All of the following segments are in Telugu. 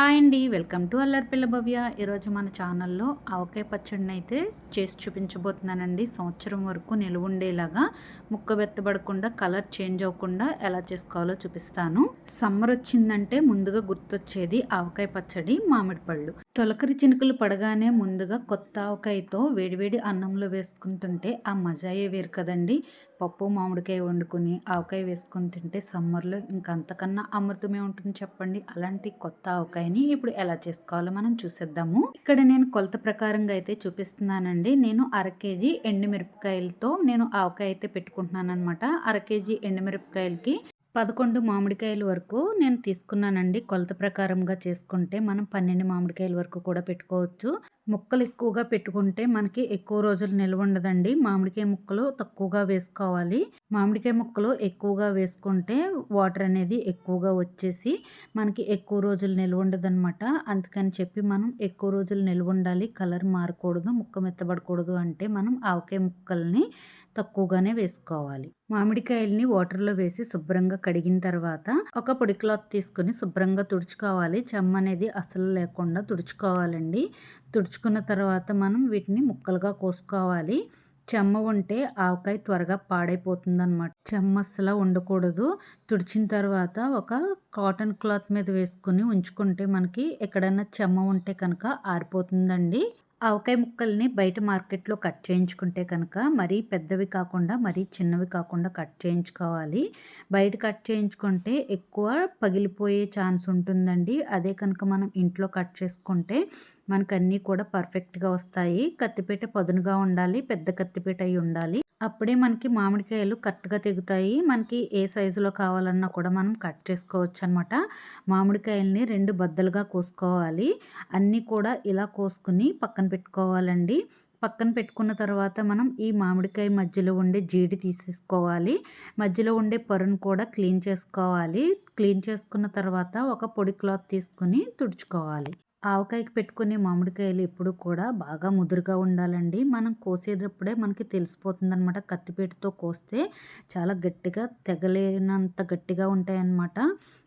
హాయ్ అండి వెల్కమ్ టు అల్లర్పిల్ల భవ్య. ఈరోజు మన ఛానల్లో ఆవకాయ పచ్చడిని అయితే చేసి చూపించబోతున్నానండి. సంవత్సరం వరకు నిలువ ఉండేలాగా ముక్క బెత్తబడకుండా కలర్ చేంజ్ అవ్వకుండా ఎలా చేసుకోవాలో చూపిస్తాను. సమ్మర్ వచ్చిందంటే ముందుగా గుర్తొచ్చేది ఆవకాయ పచ్చడి మామిడి పళ్ళు. తొలకరి చినుకులు పడగానే ముందుగా కొత్త ఆవకాయతో వేడివేడి అన్నంలో వేసుకుంటుంటే ఆ మజాయే వేరు కదండి. పప్పు మామిడికాయ వండుకొని ఆవకాయ వేసుకొని తింటే సమ్మర్లో ఇంకంతకన్నా అమృతమే ఉంటుంది చెప్పండి. అలాంటి కొత్త ఆవకాయ ఉంటాయని ఇప్పుడు ఎలా చేసుకోవాలో మనం చూసేద్దాము. ఇక్కడ నేను కొలత ప్రకారంగా అయితే చూపిస్తున్నానండి. నేను అర కేజీ ఎండుమిరపకాయలతో నేను ఆవకాయ అయితే పెట్టుకుంటున్నాను అనమాట అర కేజీ ఎండుమిరపకాయలకి పదకొండు మామిడికాయల వరకు నేను తీసుకున్నానండి. కొలత ప్రకారంగా చేసుకుంటే మనం పన్నెండు మామిడికాయల వరకు కూడా పెట్టుకోవచ్చు. ముక్కలు ఎక్కువగా పెట్టుకుంటే మనకి ఎక్కువ రోజులు నిల్వ ఉండదండి మామిడికాయ ముక్కలు తక్కువగా వేసుకోవాలి. మామిడికాయ ముక్కలు ఎక్కువగా వేసుకుంటే వాటర్ అనేది ఎక్కువగా వచ్చేసి మనకి ఎక్కువ రోజులు నిల్వ ఉండదన్నమాట అందుకని చెప్పి మనం ఎక్కువ రోజులు నిల్వ ఉండాలి కలర్ మారకూడదు ముక్క మెత్తబడకూడదు అంటే మనం ఆవకాయ ముక్కల్ని తక్కువగానే వేసుకోవాలి. మామిడికాయల్ని వాటర్లో వేసి శుభ్రంగా కడిగిన తర్వాత ఒక పొడి క్లాత్ తీసుకుని శుభ్రంగా తుడుచుకోవాలి. చెమ్మ అనేది అసలు లేకుండా తుడుచుకోవాలండి. తుడుచుకున్న తర్వాత మనం వీటిని ముక్కలుగా కోసుకోవాలి. చెమ్మ ఉంటే ఆవకాయ త్వరగా పాడైపోతుంది అనమాట చెమ్మ అసలు ఉండకూడదు. తుడిచిన తర్వాత ఒక కాటన్ క్లాత్ మీద వేసుకుని ఉంచుకుంటే మనకి ఎక్కడైనా చెమ్మ ఉంటే కనుక ఆరిపోతుందండి. ఆవకాయ ముక్కల్ని బయట మార్కెట్లో కట్ చేయించుకుంటే కనుక మరీ పెద్దవి కాకుండా మరీ చిన్నవి కాకుండా కట్ చేయించుకోవాలి. బయట కట్ చేయించుకుంటే ఎక్కువ పగిలిపోయే ఛాన్స్ ఉంటుందండి. అదే కనుక మనం ఇంట్లో కట్ చేసుకుంటే మనకు అన్నీ కూడా పర్ఫెక్ట్గా వస్తాయి. కత్తిపేట పదునుగా ఉండాలి. పెద్ద కత్తిపేట అయి ఉండాలి. అప్పుడే మనకి మామిడికాయలు కరెక్ట్గా తెగుతాయి. మనకి ఏ సైజులో కావాలన్నా కూడా మనం కట్ చేసుకోవచ్చు అనమాట మామిడికాయల్ని రెండు బద్దలుగా కోసుకోవాలి. అన్నీ కూడా ఇలా కోసుకుని పక్కన పెట్టుకోవాలండి. పక్కన పెట్టుకున్న తర్వాత మనం ఈ మామిడికాయ మధ్యలో ఉండే జీడి తీసేసుకోవాలి. మధ్యలో ఉండే పరును కూడా క్లీన్ చేసుకోవాలి. క్లీన్ చేసుకున్న తర్వాత ఒక పొడి క్లాత్ తీసుకుని తుడుచుకోవాలి. ఆవకాయకి పెట్టుకునే మామిడికాయలు ఎప్పుడు కూడా బాగా ముదురుగా ఉండాలండి. మనం కోసేటప్పుడే మనకి తెలిసిపోతుంది అనమాట కత్తిపేటతో కోస్తే చాలా గట్టిగా తెగలేనంత గట్టిగా ఉంటాయన్నమాట.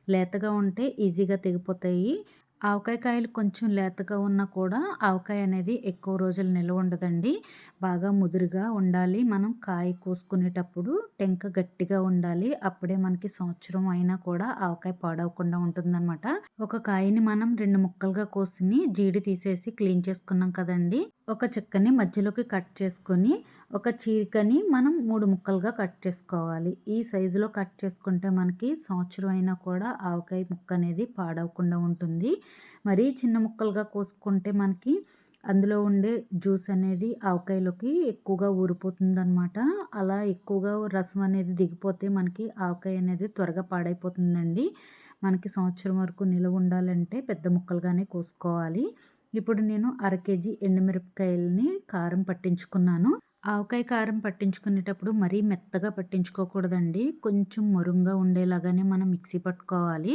లేతగా ఉంటే ఈజీగా తెగిపోతాయి. ఆవకాయ కాయలు కొంచెం లేతగా ఉన్నా కూడా ఆవకాయ అనేది ఎక్కువ రోజులు నిల్వ ఉండదండి. బాగా ముదురుగా ఉండాలి. మనం కాయ కోసుకునేటప్పుడు టెంక గట్టిగా ఉండాలి. అప్పుడే మనకి సంవత్సరం అయినా కూడా ఆవకాయ పాడవకుండా ఉంటుందన్నమాట. ఒక కాయని మనం రెండు ముక్కలుగా కోసి జీడి తీసేసి క్లీన్ చేసుకున్నాం కదండి. ఒక చెక్కని మధ్యలోకి కట్ చేసుకొని ఒక చీరికని మనం మూడు ముక్కలుగా కట్ చేసుకోవాలి. ఈ సైజులో కట్ చేసుకుంటే మనకి సంవత్సరం అయినా కూడా ఆవకాయ ముక్క అనేది పాడవకుండా ఉంటుంది. మరీ చిన్న ముక్కలుగా కోసుకుంటే మనకి అందులో ఉండే జ్యూస్ అనేది ఆవకాయలోకి ఎక్కువగా ఊరిపోతుందనమాట అలా ఎక్కువగా రసం అనేది దిగిపోతే మనకి ఆవకాయ అనేది త్వరగా పాడైపోతుందండి. మనకి సంవత్సరం వరకు నిలవ ఉండాలంటే పెద్ద ముక్కలుగానే కోసుకోవాలి. ఇప్పుడు నేను అర కేజీ ఎండుమిరపకాయలని కారం పట్టించుకున్నాను. ఆవకాయ కారం పట్టించుకునేటప్పుడు మరీ మెత్తగా పట్టించుకోకూడదండి. కొంచెం మరుంగా ఉండేలాగానే మనం మిక్సీ పట్టుకోవాలి.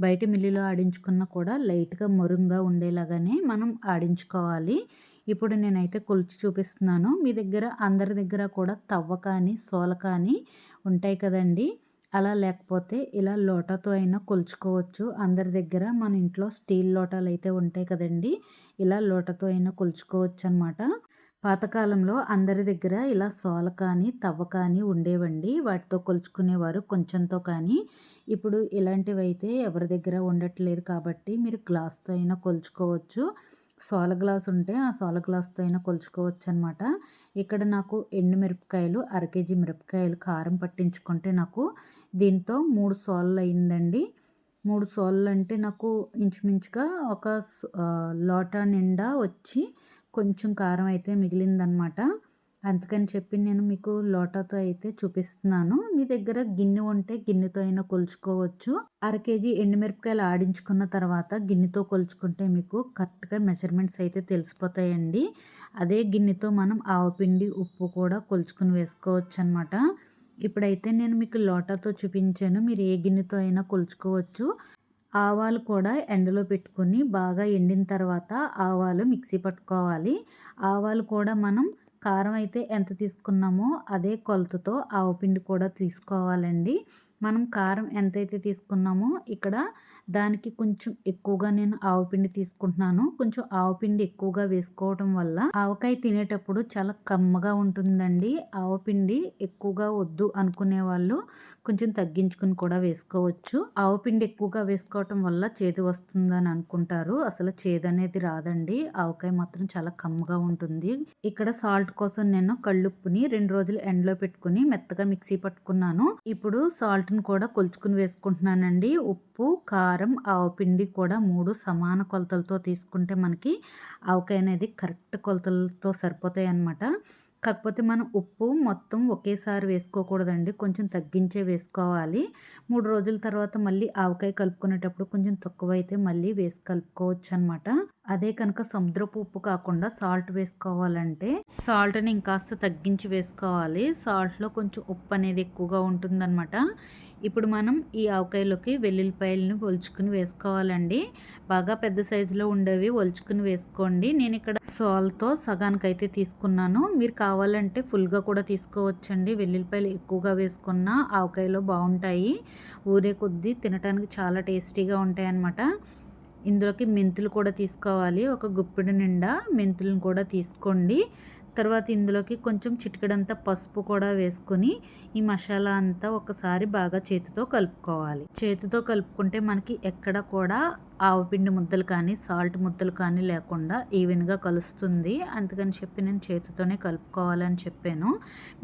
బయట మిల్లులో ఆడించుకున్న కూడా లైట్గా మరుంగా ఉండేలాగానే మనం ఆడించుకోవాలి. ఇప్పుడు నేనైతే కొలిచి చూపిస్తున్నాను. మీ దగ్గర అందరి దగ్గర కూడా తవ్వ కానీ సోల కానీ ఉంటాయి కదండి. అలా లేకపోతే ఇలా లోటాతో అయినా కొలుచుకోవచ్చు. అందరి దగ్గర మన ఇంట్లో స్టీల్ లోటాలు అయితే ఉంటాయి కదండి. ఇలా లోటతో అయినా కొలుచుకోవచ్చు అనమాట పాతకాలంలో అందరి దగ్గర ఇలా సోల కానీ తవ్వ కానీ ఉండేవండి. వాటితో కొలుచుకునేవారు కొంచెంతో కానీ. ఇప్పుడు ఇలాంటివి అయితే ఎవరి దగ్గర ఉండట్లేదు కాబట్టి మీరు గ్లాస్తో అయినా కొలుచుకోవచ్చు. సోల గ్లాస్ ఉంటే ఆ సోల గ్లాస్తో అయినా కొలుచుకోవచ్చు అనమాట ఇక్కడ నాకు ఎండు మిరపకాయలు అర కేజీ మిరపకాయలు కారం పట్టించుకుంటే నాకు దీంతో మూడు సోళ్ళు అయిందండి. మూడు సోళ్ళు అంటే నాకు ఇంచుమించుగా ఒక లోటా నిండా వచ్చి కొంచెం కారం అయితే మిగిలిందనమాట. అందుకని చెప్పి నేను మీకు లోటాతో అయితే చూపిస్తున్నాను. మీ దగ్గర గిన్నె ఉంటే గిన్నెతో అయినా కొలుచుకోవచ్చు. అర కేజీ ఎండుమిరపకాయలు ఆడించుకున్న తర్వాత గిన్నెతో కొలుచుకుంటే మీకు కరెక్ట్గా మెజర్మెంట్స్ అయితే తెలిసిపోతాయండి. అదే గిన్నెతో మనం ఆవపిండి ఉప్పు కూడా కొలుచుకుని వేసుకోవచ్చు అనమాట ఇప్పుడైతే నేను మీకు లోటాతో చూపించాను. మీరు ఏ గిన్నెతో అయినా కొలుచుకోవచ్చు. ఆవాలు కూడా ఎండలో పెట్టుకొని బాగా ఎండిన తర్వాత ఆవాలు మిక్సీ పట్టుకోవాలి. ఆవాలు కూడా మనం కారం అయితే ఎంత తీసుకున్నామో అదే కొలతతో ఆవపిండి కూడా తీసుకోవాలండి. మనం కారం ఎంతైతే తీసుకున్నామో ఇక్కడ దానికి కొంచెం ఎక్కువగా నేను ఆవు పిండి తీసుకుంటున్నాను. కొంచెం ఆవు పిండి ఎక్కువగా వేసుకోవడం వల్ల ఆవకాయ తినేటప్పుడు చాలా కమ్మగా ఉంటుందండి. ఆవపిండి ఎక్కువగా వద్దు అనుకునే వాళ్ళు కొంచెం తగ్గించుకుని కూడా వేసుకోవచ్చు. ఆవు పిండి ఎక్కువగా వేసుకోవటం వల్ల చేదు వస్తుందని అనుకుంటారు. అసలు చేదు అనేది రాదండి. ఆవకాయ మాత్రం చాలా కమ్మగా ఉంటుంది. ఇక్కడ సాల్ట్ కోసం నేను కళ్ళుప్పుని రెండు రోజులు ఎండలో పెట్టుకుని మెత్తగా మిక్సీ పట్టుకున్నాను. ఇప్పుడు సాల్ట్ని కూడా కొలుచుకుని వేసుకుంటున్నానండి. ఉప్పు కారం ఆవపిండి కూడా మూడు సమాన కొలతలతో తీసుకుంటే మనకి ఆవకాయ అనేది కరెక్ట్ కొలతలతో సరిపోతాయి అన్నమాట కాకపోతే మనం ఉప్పు మొత్తం ఒకేసారి వేసుకోకూడదండి. కొంచెం తగ్గించే వేసుకోవాలి. మూడు రోజుల తర్వాత మళ్ళీ ఆవకాయ కలుపుకునేటప్పుడు కొంచెం తక్కువ అయితే మళ్ళీ వేసి కలుపుకోవచ్చు అనమాట అదే కనుక సముద్రపు ఉప్పు కాకుండా సాల్ట్ వేసుకోవాలంటే సాల్ట్ని ఇంకాస్త తగ్గించి వేసుకోవాలి. సాల్ట్లో కొంచెం ఉప్పు అనేది ఎక్కువగా ఉంటుందన్నమాట. ఇప్పుడు మనం ఈ ఆవకాయలోకి వెల్లుల్లిపాయలను ఒలుచుకుని వేసుకోవాలండి. బాగా పెద్ద సైజులో ఉండేవి ఒలుచుకుని వేసుకోండి. నేను ఇక్కడ సాల్తో సగానికి అయితే తీసుకున్నాను. మీరు కావాలంటే ఫుల్గా కూడా తీసుకోవచ్చండి. వెల్లుల్లిపాయలు ఎక్కువగా వేసుకున్న ఆవకాయలో బాగుంటాయి. ఊరే కొద్దీ తినడానికి చాలా టేస్టీగా ఉంటాయి అన్నమాట ఇందులోకి మెంతులు కూడా తీసుకోవాలి. ఒక గుప్పిడి నిండా మెంతులను కూడా తీసుకోండి. తర్వాత ఇందులోకి కొంచెం చిటికడంతా పసుపు కూడా వేసుకొని ఈ మసాలా అంతా ఒకసారి బాగా చేతితో కలుపుకోవాలి. చేతితో కలుపుకుంటే మనకి ఎక్కడ కూడా ఆవుపిండి ముద్దలు కానీ సాల్ట్ ముద్దలు కానీ లేకుండా ఈవెన్గా కలుస్తుంది. అందుకని చెప్పి నేను చేతితోనే కలుపుకోవాలని చెప్పాను.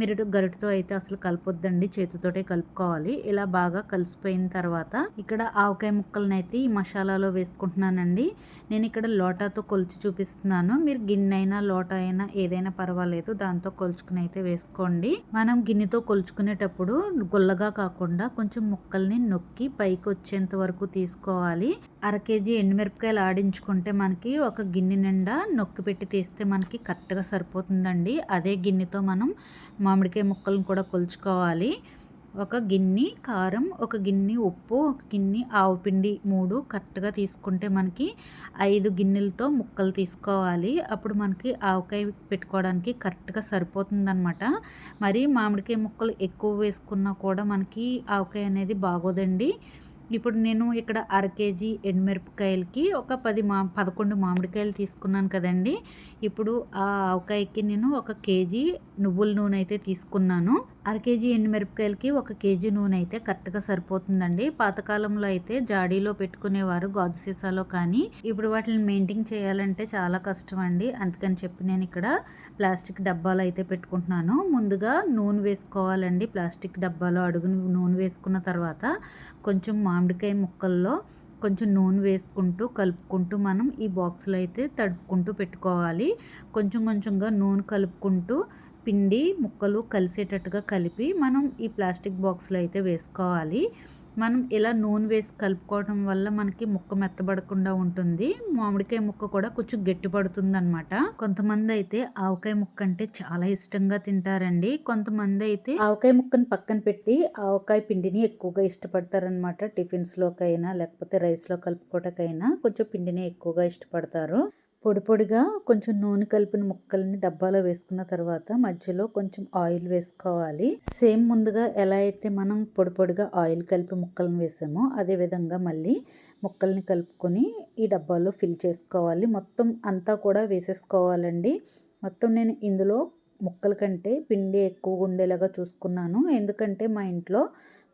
మీరు గరిటతో అయితే అసలు కలపొద్దండి చేతితోటే కలుపుకోవాలి. ఇలా బాగా కలిసిపోయిన తర్వాత ఇక్కడ ఆవకాయ ముక్కలను అయితే ఈ మసాలాలో వేసుకుంటున్నానండి. నేను ఇక్కడ లోటాతో కొలిచి చూపిస్తున్నాను. మీరు గిన్నె అయినా లోట అయినా ఏదైనా పర్వాలేదు దాంతో కొలుచుకుని అయితే వేసుకోండి. మనం గిన్నెతో కొలుచుకునేటప్పుడు గుల్లగా కాకుండా కొంచెం ముక్కల్ని నొక్కి పైకి వచ్చేంత వరకు తీసుకోవాలి. అర కేజీ ఎండుమిరపకాయలు ఆడించుకుంటే మనకి ఒక గిన్నె నిండా నొక్కి పెట్టి తీస్తే మనకి కరెక్ట్గా సరిపోతుందండి. అదే గిన్నెతో మనం మామిడికాయ ముక్కలను కూడా కొలుచుకోవాలి. ఒక గిన్నె కారం ఒక గిన్నె ఉప్పు ఒక గిన్నె ఆవు పిండి మూడు కరెక్ట్గా తీసుకుంటే మనకి ఐదు గిన్నెలతో ముక్కలు తీసుకోవాలి. అప్పుడు మనకి ఆవకాయ పెట్టుకోవడానికి కరెక్ట్గా సరిపోతుందన్నమాట. మరి మామిడికాయ ముక్కలు ఎక్కువ వేసుకున్నా కూడా మనకి ఆవకాయ అనేది బాగోదండి. ఇప్పుడు నేను ఇక్కడ అర కేజీ ఎండుమిరపకాయలకి ఒక పది మా పదకొండు మామిడికాయలు తీసుకున్నాను కదండి. ఇప్పుడు ఆ ఆవకాయకి నేను ఒక కేజీ నువ్వుల నూనె అయితే తీసుకున్నాను. అర కేజీ ఎండుమిరపకాయలకి ఒక కేజీ నూనె అయితే కరెక్ట్గా సరిపోతుందండి. పాతకాలంలో అయితే జాడీలో పెట్టుకునేవారు గాజు సీసాలో కానీ. ఇప్పుడు వాటిని మెయింటైన్ చేయాలంటే చాలా కష్టం అండి అందుకని చెప్పి నేను ఇక్కడ ప్లాస్టిక్ డబ్బాలు అయితే పెట్టుకుంటున్నాను. ముందుగా నూనె వేసుకోవాలండి. ప్లాస్టిక్ డబ్బాలో అడుగును నూనె వేసుకున్న తర్వాత కొంచెం మామిడికాయ ముక్కల్లో కొంచెం నూనె వేసుకుంటూ కలుపుకుంటూ మనం ఈ బాక్స్లో అయితే తడుపుకుంటూ పెట్టుకోవాలి. కొంచెం కొంచెంగా నూనె కలుపుకుంటూ పిండి ముక్కలు కలిసేటట్టుగా కలిపి మనం ఈ ప్లాస్టిక్ బాక్స్లో అయితే వేసుకోవాలి. మనం ఇలా నూనె వేసి కలుపుకోవడం వల్ల మనకి ముక్క మెత్తబడకుండా ఉంటుంది. మామిడికాయ ముక్క కూడా కొంచెం గట్టిపడుతుంది అనమాట కొంతమంది అయితే ఆవకాయ ముక్క అంటే చాలా ఇష్టంగా తింటారండి. కొంతమంది అయితే ఆవకాయ ముక్కను పక్కన పెట్టి ఆవకాయ పిండిని ఎక్కువగా ఇష్టపడతారనమాట టిఫిన్స్లోకైనా లేకపోతే రైస్లో కలుపుకోవటకైనా కొంచెం పిండిని ఎక్కువగా ఇష్టపడతారు. పొడి పొడిగా కొంచెం నూనె కలిపిన ముక్కల్ని డబ్బాలో వేసుకున్న తర్వాత మధ్యలో కొంచెం ఆయిల్ వేసుకోవాలి. సేమ్ ముందుగా ఎలా అయితే మనం పొడి పొడిగా ఆయిల్ కలిపి ముక్కలను వేసామో అదేవిధంగా మళ్ళీ ముక్కల్ని కలుపుకొని ఈ డబ్బాలో ఫిల్ చేసుకోవాలి. మొత్తం అంతా కూడా వేసేసుకోవాలండి. మొత్తం నేను ఇందులో ముక్కల కంటే పిండి ఎక్కువగా ఉండేలాగా చూసుకున్నాను. ఎందుకంటే మా ఇంట్లో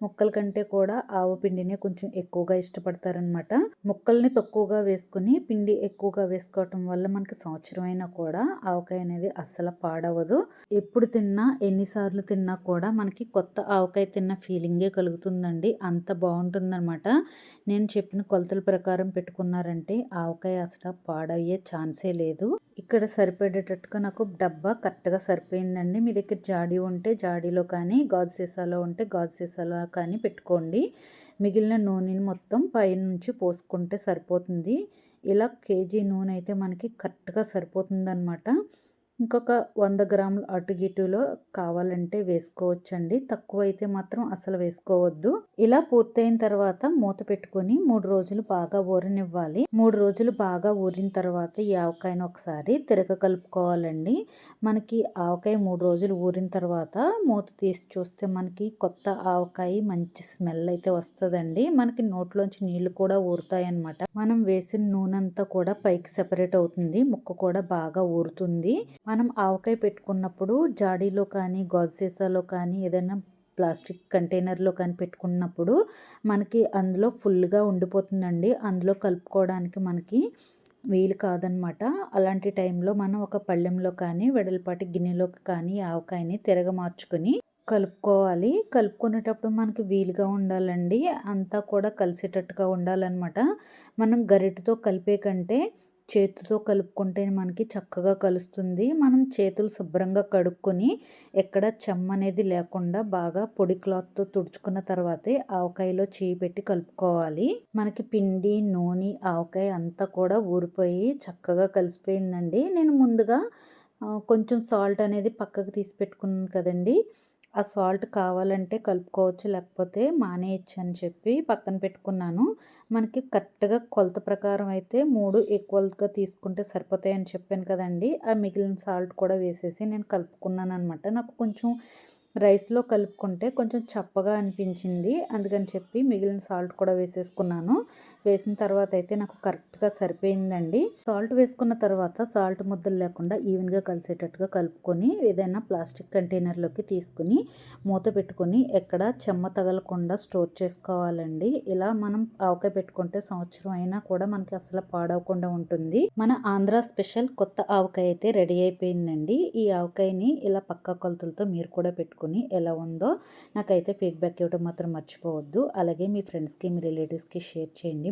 ముక్కల కంటే కూడా ఆవు పిండినే కొంచెం ఎక్కువగా ఇష్టపడతారనమాట ముక్కల్ని తక్కువగా వేసుకుని పిండి ఎక్కువగా వేసుకోవటం వల్ల మనకి సంవత్సరం అయినా కూడా ఆవకాయ అనేది అస్సలు పాడవదు. ఎప్పుడు తిన్నా ఎన్నిసార్లు తిన్నా కూడా మనకి కొత్త ఆవకాయ తిన్న ఫీలింగే కలుగుతుందండి. అంత బాగుంటుందన్నమాట. నేను చెప్పిన కొలతల ప్రకారం పెట్టుకున్నారంటే ఆవకాయ అసలు పాడయ్యే ఛాన్సే లేదు. ఇక్కడ సరిపడేటట్టుగా నాకు డబ్బా కరెక్ట్గా సరిపోయిందండి. మీ దగ్గర జాడీ ఉంటే జాడీలో కానీ గాజు సీసాలో ఉంటే గాజు సీసాలో కానీ పెట్టుకోండి. మిగిలిన నూనెని మొత్తం పైనుంచి పోసుకుంటే సరిపోతుంది. ఇలా కేజీ నూనె అయితే మనకి కరెక్ట్గా సరిపోతుందన్నమాట. ఇంకొక వంద గ్రాములు అటు గిటులో కావాలంటే వేసుకోవచ్చండి. తక్కువ అయితే మాత్రం అసలు వేసుకోవద్దు. ఇలా పూర్తయిన తర్వాత మూత పెట్టుకొని మూడు రోజులు బాగా ఊరనివ్వాలి. మూడు రోజులు బాగా ఊరిన తర్వాత ఈ ఆవకాయను ఒకసారి తిరగ కలుపుకోవాలండి. మనకి ఆవకాయ మూడు రోజులు ఊరిన తర్వాత మూత తీసి చూస్తే మనకి కొత్త ఆవకాయ మంచి స్మెల్ అయితే వస్తుందండి. మనకి నోట్లోంచి నీళ్ళు కూడా ఊరుతాయన్నమాట. మనం వేసిన నూనె అంతా కూడా పైకి సెపరేట్ అవుతుంది. ముక్క కూడా బాగా ఊరుతుంది. మనం ఆవకాయ పెట్టుకున్నప్పుడు జాడీలో కానీ గాజు సీసాలో కానీ ఏదైనా ప్లాస్టిక్ కంటైనర్లో కానీ పెట్టుకున్నప్పుడు మనకి అందులో ఫుల్గా ఉండిపోతుందండి. అందులో కలుపుకోవడానికి మనకి వీలు కాదనమాట. అలాంటి టైంలో మనం ఒక పళ్ళెంలో కానీ వెడల్పాటి గిన్నెలోకి కానీ ఆవకాయని తిరగ మార్చుకొని కలుపుకోవాలి. కలుపుకునేటప్పుడు మనకి వీలుగా ఉండాలండి. అంతా కూడా కలిసేటట్టుగా ఉండాలన్నమాట మనం గరిటతో కలిపే కంటే చేతితో కలుపుకుంటే మనకి చక్కగా కలుస్తుంది. మనం చేతులు శుభ్రంగా కడుక్కొని ఎక్కడ చెమ్మ అనేది లేకుండా బాగా పొడి క్లాత్తో తుడుచుకున్న తర్వాతే ఆవకాయలో చేయి పెట్టి కలుపుకోవాలి. మనకి పిండి నూనె ఆవకాయ అంతా కూడా ఊరిపోయి చక్కగా కలిసిపోయిందండి. నేను ముందుగా కొంచెం సాల్ట్ అనేది పక్కకు తీసి పెట్టుకున్నాను కదండి. ఆ సాల్ట్ కావాలంటే కలుపుకోవచ్చు లేకపోతే మానేయచ్చు అని చెప్పి పక్కన పెట్టుకున్నాను. మనకి కరెక్ట్గా కొలత ప్రకారం అయితే మూడు ఈక్వల్గా తీసుకుంటే సరిపోతాయి అని చెప్పాను కదండి. ఆ మిగిలిన సాల్ట్ కూడా వేసేసి నేను కలుపుకున్నాను అనమాట నాకు కొంచెం రైస్లో కలుపుకుంటే కొంచెం చప్పగా అనిపించింది. అందుకని చెప్పి మిగిలిన సాల్ట్ కూడా వేసేసుకున్నాను. వేసిన తర్వాత అయితే నాకు కరెక్ట్గా సరిపోయిందండి. సాల్ట్ వేసుకున్న తర్వాత సాల్ట్ ముద్దలు లేకుండా ఈవెన్గా కలిసేటట్టుగా కలుపుకొని ఏదైనా ప్లాస్టిక్ కంటైనర్లోకి తీసుకుని మూత పెట్టుకొని ఎక్కడ చెమ్మ తగలకుండా స్టోర్ చేసుకోవాలండి. ఇలా మనం ఆవకాయ పెట్టుకుంటే సంవత్సరం అయినా కూడా మనకి అసలు పాడవకుండా ఉంటుంది. మన ఆంధ్ర స్పెషల్ కొత్త ఆవకాయ అయితే రెడీ అయిపోయిందండి. ఈ ఆవకాయని ఇలా పక్క కొలతలతో మీరు కూడా పెట్టుకుని ఎలా ఉందో నాకైతే ఫీడ్బ్యాక్ ఇవ్వడం మాత్రం మర్చిపోవద్దు. అలాగే మీ ఫ్రెండ్స్కి మీ రిలేటివ్స్కి షేర్ చేయండి.